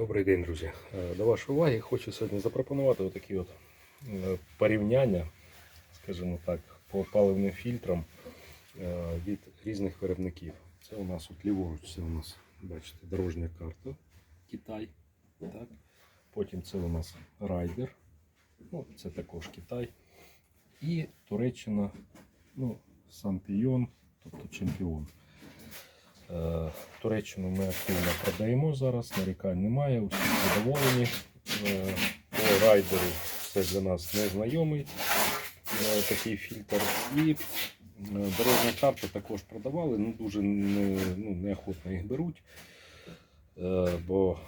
Добрий день, друзі. Е, До вашої уваги хочу сьогодні запропонувати отакі от е, порівняння, скажімо так, по паливним фільтрам е, від різних виробників. Це у нас от ліворуч, це у нас, бачите, дорожня карта Китай. Так? Потім це у нас райдер, ну, це також Китай. І Туреччина, ну, Сампіон, тобто чемпіон. Туреччину ми активно продаємо зараз, нарікань немає, усі задоволені. Е, По райдеру це для нас незнайомий е, такий фільтр. І е, дорожня карта також продавали, ну дуже не, ну, неохотно їх беруть. Бо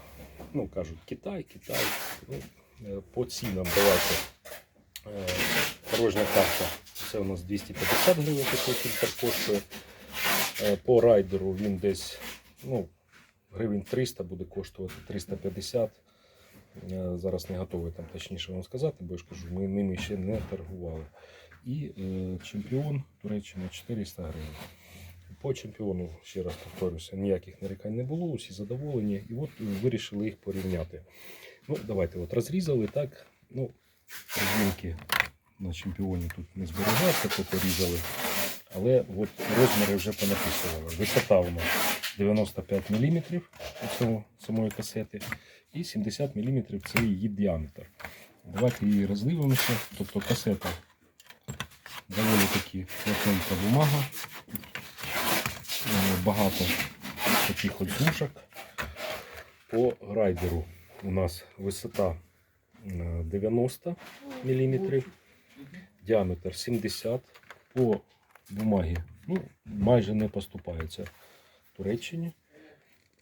ну, кажуть Китай, Китай. Ну, по цінам давайте. Дорожня карта. Це у нас 250 гривень такий фільтр коштує. По райдеру він десь ну, гривень 300 буде коштувати 350. Е, Зараз не готовий там точніше вам сказати, бо я ж кажу, ми ними ще не торгували. І е, чемпіон Туреччина 400 гривень. По чемпіону, ще раз повторюся, ніяких нарікань не було, усі задоволені. І от е, вирішили їх порівняти. Ну, давайте от розрізали так. Ну, розмінки на чемпіоні тут не зберігаються, то порізали. Але от розміри вже понаписували. Висота у нас 95 мм цього самої касети і 70 мм це її діаметр. Давайте її роздивимося. Тобто касета доволі таки плотненька бумага. Е, Багато таких от дужок. По райдеру у нас висота е, 90 мм, діаметр 70 по бумагі ну, майже не поступаються Туреччині.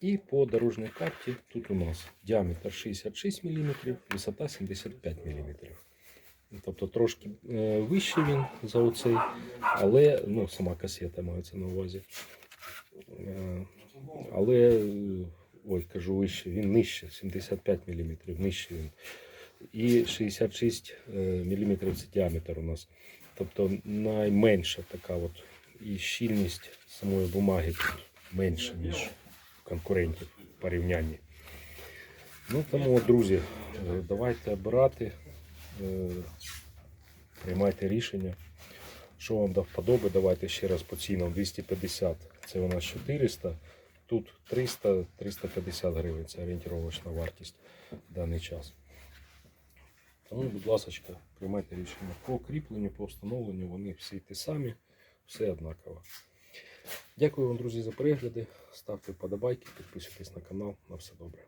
І по дорожній карті тут у нас діаметр 66 мм, висота 75 мм. Тобто трошки е, вищий він за оцей, але ну, сама касета мається на увазі. Е, але, ой, кажу вище, він нижче, 75 мм, нижче він. І 66 мм це діаметр у нас. Тобто найменша така от і щільність самої бумаги тут менша, ніж конкурентів в порівнянні. Ну тому, друзі, е, давайте обирати, е, приймайте рішення. Що вам до вподоби, давайте ще раз по цінам 250, це у нас 400, тут 300-350 гривень, це орієнтировочна вартість в даний час. Тому, будь ласка, приймайте рішення по кріпленню, по встановленню, вони всі ті самі, все однаково. Дякую вам, друзі, за перегляди. Ставте вподобайки, підписуйтесь на канал. На все добре.